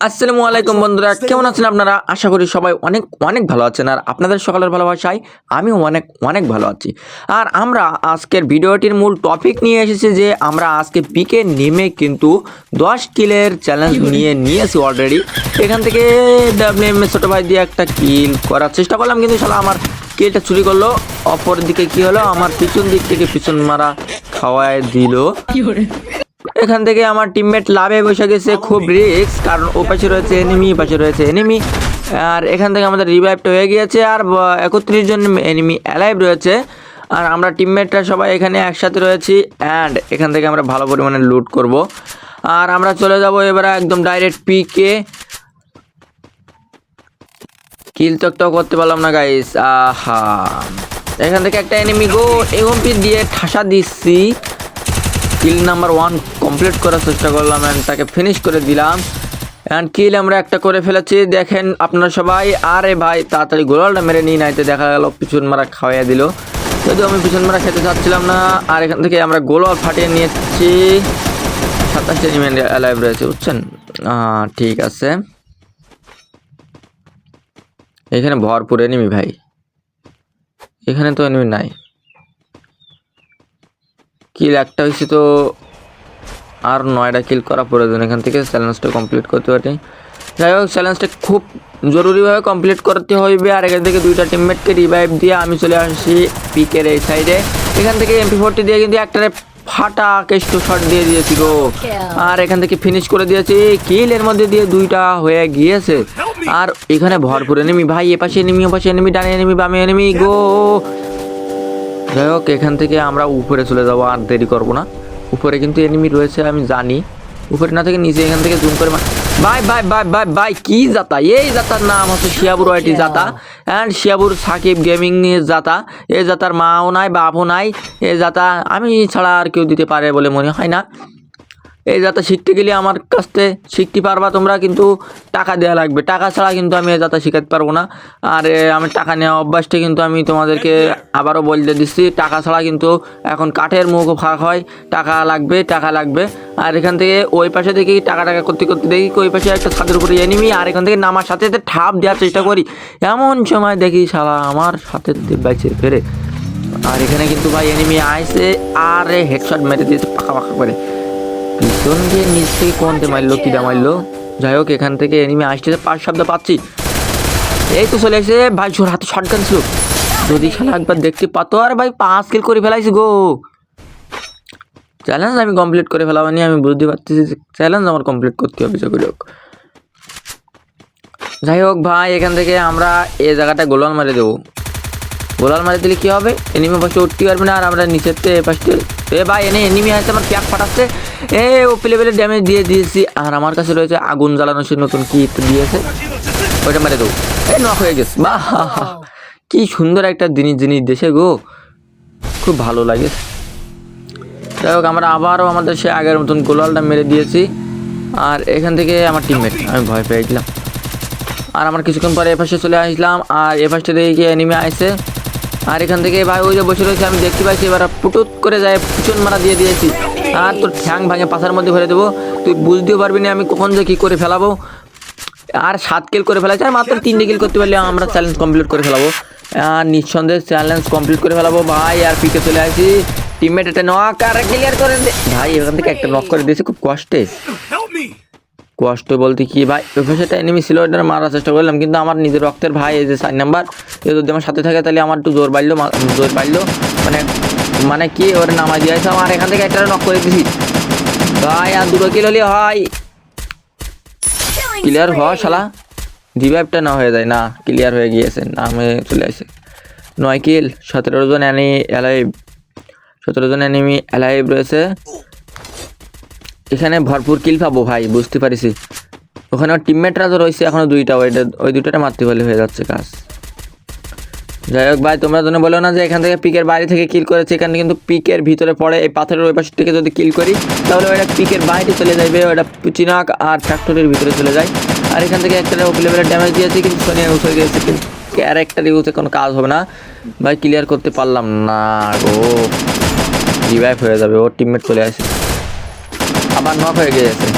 আসসালামু আলাইকুম বন্ধুরা কেমন আছেন আপনারা? আশা করি সবাই অনেক অনেক ভালো আছেন আর আপনাদের সকালের ভালোবাসায় আমিও অনেক অনেক ভালো আছি। আর আমরা আজকের ভিডিওটির মূল টপিক নিয়ে এসেছি যে আমরা আজকে পিকে নেমে কিন্তু দশ কিলের চ্যালেঞ্জ নিয়ে নিয়েছি অলরেডি এখান থেকে ছোটো ভাই দিয়ে একটা কিল করার চেষ্টা করলাম কিন্তু শালা আমার কিলটা চুরি করল। অপর দিকে কি হলো? আমার পিছন দিক থেকে পিছন মারা খাওয়ায় দিল। এখান থেকে আমার টিমমেট লাভে বসে গেছে, খুব রিস্ক কারণ ও পাশে রয়েছে এনিমি পাশে রয়েছে এনিমি আর এখান থেকে আমাদের রিভাইভটা হয়ে গিয়েছে, আর একত্রিশ জন এনিমি অ্যালাইভ রয়েছে, আর আমরা টিমমেটরা সবাই এখানে একসাথে রয়েছি অ্যান্ড এখান থেকে আমরা ভালো পরিমাণে লুট করব। আর আমরা চলে যাব এবারে একদম ডাইরেক্ট পিকে কিল তো একটাও করতে পারলাম না গাইস আহা। এখান থেকে একটা এনিমি গো এমপি দিয়ে ঠাসা দিচ্ছি। কিল নাম্বার ওয়ান কমপ্লিট করার চেষ্টা করলাম অ্যান্ড তাকে ফিনিশ করে দিলাম। অ্যান্ড কিল আমরা একটা করে ফেলেছি। দেখেন আপনারা সবাই, আরে ভাই, তাড়াতাড়ি গোলালটা মেরে নিই নাইতে দেখা গেল, পিছন মারা খাওয়াইয়া দিল। যদিও আমি পিছন মারা খেতে চাচ্ছিলাম না, আর এখান থেকে আমরা গোলাল ফাটিয়ে নিয়েছি। সাতাশটা এনিমেন্ট অ্যালাইভ রয়েছে, বুঝছেন? ঠিক আছে। এখানে ভরপুর এনিমি ভাই। এখানে তো এনিমি নাই। কিল একটা হয়েছে তো আর নয়টা কিল করা প্রয়োজন। এখান থেকে চ্যালেঞ্জটা কমপ্লিট করতে পারি যাই হোক চ্যালেঞ্জটা খুব জরুরিভাবে কমপ্লিট করতে হইবে। আর এখান থেকে দুইটা টিমমেটকে রিভাইভ দিয়ে আমি চলে আসি পিকের এই সাইডে এখান থেকে এমপি ফোরটি দিয়ে কিন্তু একটা ফাটা কেষ্ট শট দিয়ে দিয়েছি গো। আর এখান থেকে ফিনিশ করে দিয়েছি। কিল এর মধ্যে দিয়ে দুইটা হয়ে গিয়েছে। আর এখানে ভরপুর এনেমি ভাই এ পাশে এনেমি ও পাশে এনেমি ডানে এনেমি বামে এনেমি গো। যাই হোক এখান থেকে আমরা উপরে চলে যাব আর দেরি করব না। উপরে কিন্তু এনিমি রয়েছে আমি জানি। উপরে না থেকে নিচে এখান থেকে জুম করে বাই বাই বাই বাই বাই কি জাতা এই জাতার নাম হচ্ছে শিয়াবুর ওয়াইটি জাতা অ্যান্ড শিয়াবুর সাকিব গেমিং এর জাতা এই জাতার মাও নাই বাপও নাই। এই জাতা আমি ছাড়া আর কেউ দিতে পারে বলে মনে হয় না। এই যাতে শিখতে গেলে আমার কাছ থেকে শিখতে পারবা তোমরা, কিন্তু টাকা দেওয়া লাগবে। টাকা ছাড়া কিন্তু আমি এই যাতে শিখাতে পারব না। আর, আমি টাকা নেওয়া অভ্যাসটা কিন্তু আমি তোমাদেরকে আবারও বলতে দিচ্ছি। টাকা ছাড়া কিন্তু এখন কাঠের মুখ ফাঁক হয়। টাকা লাগবে টাকা লাগবে। আর এখান থেকে ওই পাশে দেখি টাকা টাকা করতে করতে দেখি ওই পাশে একটা ছাদের উপরে এনিমি আর এখান থেকে নামার সাথে সাথে ঠাপ দেওয়ার চেষ্টা করি। এমন সময় দেখি শালা আমার সাথে বাইছে ফেরে। আর এখানে কিন্তু ভাই এনিমি আইসে আর হেডশট মেরে দিয়েছে পাকা পাকা করে। পিছন দিয়ে নিচ থেকে কোনতে মারলো কিটা মারলো? যাই হোক, এখান থেকে এনিমি আসতেছে পাঁচ শব্দ পাচ্ছি। এই তো চলে এসেছে, ভাই, জোর হাতে শটগান ছিল। যদি শালা একবার দেখতে পাতো, আর ভাই, পাঁচ কিল করে ফেলাইছি গো। চ্যালেঞ্জ আমি কমপ্লিট করে ফেলাবানি, আমি বুঝতে পারতেছি চ্যালেঞ্জ আমার কমপ্লিট করতে হবে, যে হোক। যাই হোক, ভাই, এখান থেকে আমরা এই জায়গাটা গোলাল মারে দেবো। গোলাল মারে দিলে কি হবে? এনিমি পাশে উঠতে পারবে না, আর আমরা থেকে পাশে এ ভাই, এনে এনিমি আছে, আমার প্যাক ফাটাচ্ছে। এ ও প্লেবেলে ড্যামেজ দিয়ে দিয়েছি। আর আমার কাছে রয়েছে আগুন জ্বালানো সে নতুন কি দিয়েছে। ওইটা মারে দেবো। এ নক হয়ে গেছে। বাহ! কি সুন্দর একটা জিনিস জিনিস দেশে গো। খুব ভালো লাগে। যাই হোক, আমরা আবারও আমাদের সে আগের মতন গোলালটা মেরে দিয়েছি। আর এখান থেকে আমার টিমমেট আমি ভয় পেয়ে গেলাম। আর আমার কিছুক্ষণ পরে এ পাশে চলে আসলাম। আর এ পাশে দেখে গিয়ে নেমে আসছে আর এখান থেকে ভাই ওই যে বসে রয়েছে, আমি দেখতে পাচ্ছি এবার পুটুত করে যায় পিছন মারা দিয়ে দিয়েছি। আর তোর ঠ্যাং ভাঙে পাশার মধ্যে ভরে দেবো। তুই বুঝতেও পারবি না আমি কখন যে কী করে ফেলাবো। আর সাত কিল করে ফেলাছি, আর মাত্র তিনটে কিল করতে পারলে আমরা চ্যালেঞ্জ কমপ্লিট করে ফেলাবো। আর নিঃসন্দেহে চ্যালেঞ্জ কমপ্লিট করে ফেলাবো। ভাই, আর পিকে চলে আসি। টিমমেট একটা নক আর ক্লিয়ার করে দে। ভাই, এখান থেকে একটা নক করে দিয়েছে, খুব কষ্টে! কষ্ট বলতে কি? ভাই ওই পাশে এনিমি ছিল ওটা মারার চেষ্টা করলাম, কিন্তু আমার নিজের রক্তের ভাই, এই যে চার নাম্বার, এ যদি আমার সাথে থাকে, তাহলে আমার একটু জোর বাড়লো জোর বাড়লো। মানে মানে কি, ওর নামাই দিয়েছে আমার এখান থেকে একটা নক করে দিছি। ভাই, আর দুটো কিল হলে হয়। ক্লিয়ার হ, শালা। রিভাইভটা না হয়ে যায়, না ক্লিয়ার হয়ে গিয়েছে, নামে চলে আসে। নয় কিল সতেরো জন অ্যানি অ্যালাইভ সতেরো জন অ্যানিমি অ্যালাইভ রয়েছে। এখানে ভরপুর কিল পাবো ভাই, বুঝতে পারিছি। ওখানে টিমমেটরা তো রয়েছে, এখনও দুইটা ওইটা ওই দুইটাটা মারতে পারলে হয়ে যাচ্ছে কাজ। যাই হোক ভাই, তোমরা যেন বলো না যে এখান থেকে পিকের বাইরে থেকে কিল করেছে, এখানে কিন্তু পিকের ভিতরে পড়ে, এই পাথরের ওই পাশ থেকে যদি কিল করি, তাহলে ওইটা পিকের বাইরে চলে যাবে ওইটা চিনাক আর ফ্যাক্টরির ভিতরে চলে যায়। আর এখান থেকে একটা ওপি লেভেলের ড্যামেজ দিয়েছে, কিন্তু সোনিয়া ইউজ হয়ে গেছে, কিন্তু ক্যারেক্টার ইউজে কোনো কাজ হবে না। ভাই ক্লিয়ার করতে পারলাম না গো। রিভাইভ হয়ে যাবে ওর টিমমেট চলে আসে। আবার নক হয়ে গিয়েছে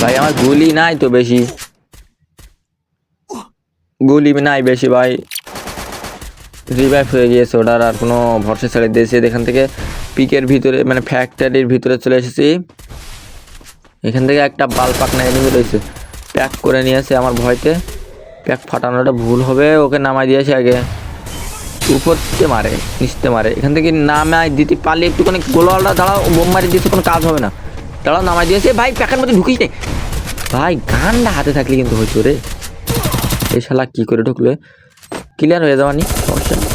ভাই, আমার গুলি নাই তো বেশি। গুলি নাই বেশি, ভাই। রিভাইভ হয়ে গিয়েছে ওটার, আর কোনো ভরসা ছেড়ে দিয়েছে। এখান থেকে পিকের ভিতরে মানে ফ্যাক্টরির ভিতরে চলে এসেছি। এখান থেকে একটা বাল পাকনা এনিমি রয়েছে প্যাক করে নিয়েছে আমার ভয়তে। প্যাক ফাটানোটা ভুল হবে, ওকে নামাই দিয়েছে আগে। উপরতে মারে, নিচতে মারে। এখান থেকে নামায় দিতে পারলে একটুখানি গোলওয়ালটা দাঁড়াও, বোম মারি দিতে কোনো কাজ হবে না। দাঁড়াও নামাই দিয়েছে। ভাই, প্যাকের মধ্যে ঢুকিস নে। ভাই, গানটা হাতে থাকলে কিন্তু হয়তো রে। এই শালা কী করে ঢুকলে? ক্লিয়ার হয়ে যাওয়ানি? সমস্যা নেই।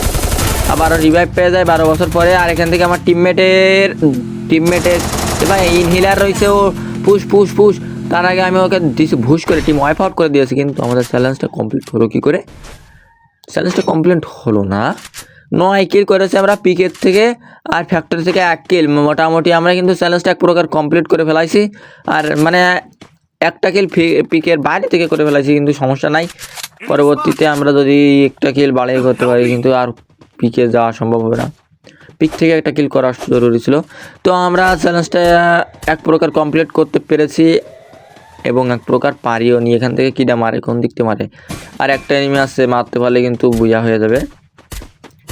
আবার রিভাইভ পেয়ে যায় বারো বছর পরে। আর এখান থেকে আমার টিমমেটের টিমমেটের এবার ইনহিলার রয়েছে ও। পুশ পুশ পুশ তার আগে আমি ওকে দিছি, ভুশ করে টিম ওয়াইপ আউট করে দিয়েছি। কিন্তু আমাদের চ্যালেঞ্জটা কমপ্লিট হলো কী করে? চ্যালেঞ্জটা কমপ্লিট হলো না। নয় কিল করেছে আমরা পিকের থেকে, আর ফ্যাক্টরি থেকে এক কিল মোটামুটি আমরা কিন্তু চ্যালেঞ্জটা এক প্রকার কমপ্লিট করে ফেলাইছি। আর মানে একটা কিল পিকের বাইরে থেকে করে ফেলাইছি, কিন্তু সমস্যা নাই। পরবর্তীতে আমরা যদি একটা কিল বাড়িয়ে করতে পারি, কিন্তু আর পিকে যাওয়া সম্ভব হবে না। পিক থেকে একটা কিল করা জরুরি ছিল। তো আমরা চ্যালেঞ্জটা এক প্রকার কমপ্লিট করতে পেরেছি। এবং এক প্রকার পারিও নি এখান থেকে কিটা মারে, কোন দিক থেকে মারে। আর একটা এনিমি আছে, মারতে পারলে কিন্তু বুঝা হয়ে যাবে।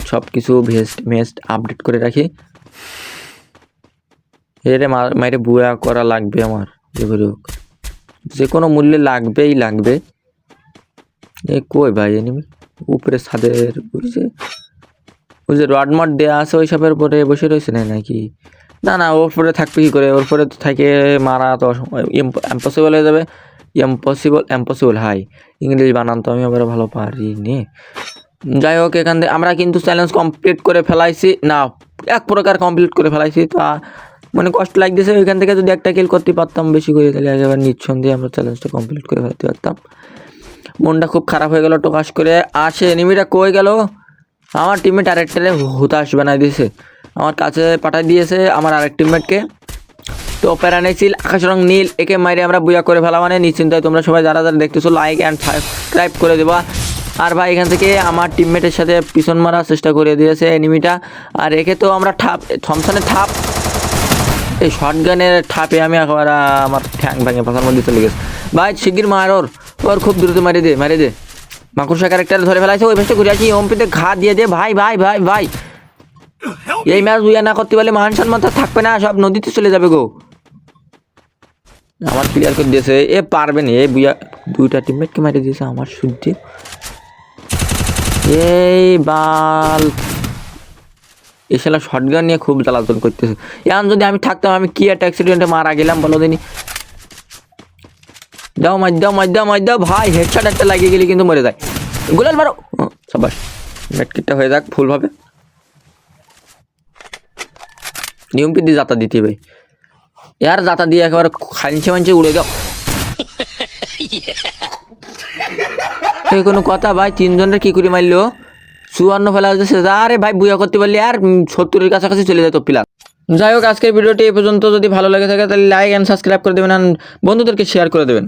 সব কিছু ভেস্ট ভেস্ট আপডেট করে রাখি। এরে মাইরে বুয়া করা লাগবে আমার, যে করে হোক। যে কোনো মূল্যে লাগবেই লাগবে। এ কই ভাই এনিমি উপরে ছাদের বুঝছে ওই যে রড মড দেওয়া আছে ওই সবের উপরে বসে রয়েছে না, নাকি? না না, ওর পরে থাকবে কী করে? ওর পরে তো থাকে মারা তো ইম্পসিবল হয়ে যাবে। ইম্পসিবল ইম্পসিবল হাই ইংলিশ বানান তো আমি আবার ভালো পারি নি যাই হোক, এখান থেকে আমরা কিন্তু চ্যালেঞ্জ কমপ্লিট করে ফেলাইছি। না, এক প্রকার কমপ্লিট করে ফেলাইছি। তা মানে কষ্ট লাগতেছে, ওইখান থেকে যদি একটা কিল করতে পারতাম বেশি করে, তাহলে একেবারে নিঃসন্দেহে আমরা চ্যালেঞ্জটা কমপ্লিট করে ফেলতে পারতাম। মনটা খুব খারাপ হয়ে গেল টোকাস করে। আসে এনিমিটা কই গেল? আমার টিমমেট আরেকটারে হুতাশ বানাই দিয়েছে আমার কাছে পাঠাই দিয়েছে আমার আরেক টিমমেটকে তো প্যারানাইসিল আকাশ রং নীল, একে মাইরে আমরা বুয়া করে ফেলা মানে নিশ্চিন্তায়। তোমরা সবাই যারা যারা দেখতেছো লাইক অ্যান্ড সাবস্ক্রাইব করে দেবা। আর ভাই, এখান থেকে আমার টিমমেটের সাথে পিছন মারার চেষ্টা করে দিয়েছে এনিমিটা আর একে তো আমরা ঠাপ থমসনের ঠাপ। এই শর্ট গানের ঠাপে আমি একবার আমার ঠ্যাং ভেঙে পাতার মধ্যে চলে গেছে। ভাই, শিগগির মার ওর। ওর খুব দ্রুত মারি দে মারি দে। মাকুরসা ক্যারেক্টার ধরে ফেলাইছে, ওই ভেসটা ঘুরে আসি, ওমপিতে ঘা দিয়ে দে। ভাই ভাই ভাই ভাই। এই ম্যাচ বুয়া না করতে পারলে মান সম্মান থাকবে না সব নদীতে চলে যাবে গো। আমার প্লেয়ার করে দিয়েছে এ পারবে না এ বুয়া দুইটা টিমমেটকে মারি দিয়েছে আমার সূর্য এই বাল। এই শালা শটগান নিয়ে খুব জ্বালাতন করতেছে। এখন যদি আমি থাকতাম আমি কি একটা অ্যাক্সিডেন্টে মারা গেলাম বলো দিনই দাও মার দাও মার দাও মার দাও ভাই হেডশট একটা লাগিয়ে গেলে কিন্তু মরে যায়। গোলাল মারো। সাবাস। মেটকিটটা হয়ে যাক ফুলভাবে নিয়ম পিদি যাতা দিতে হবে। ইয়ার যাতা দিয়ে একেবারে খাইছে মানছে উড়ে যাও। এই কোনো কথা ভাই তিনজনের কি করে মারলো? চুয়ান্ন ফেলা হচ্ছে আরে ভাই বুয়া করতে পারলি আর সত্তরের কাছাকাছি চলে যেত প্লাস যাই হোক আজকের ভিডিওটি এই পর্যন্ত। যদি ভালো লাগে থাকে তাহলে লাইক অ্যান্ড সাবস্ক্রাইব করে দেবেন। আর বন্ধুদেরকে শেয়ার করে দেবেন।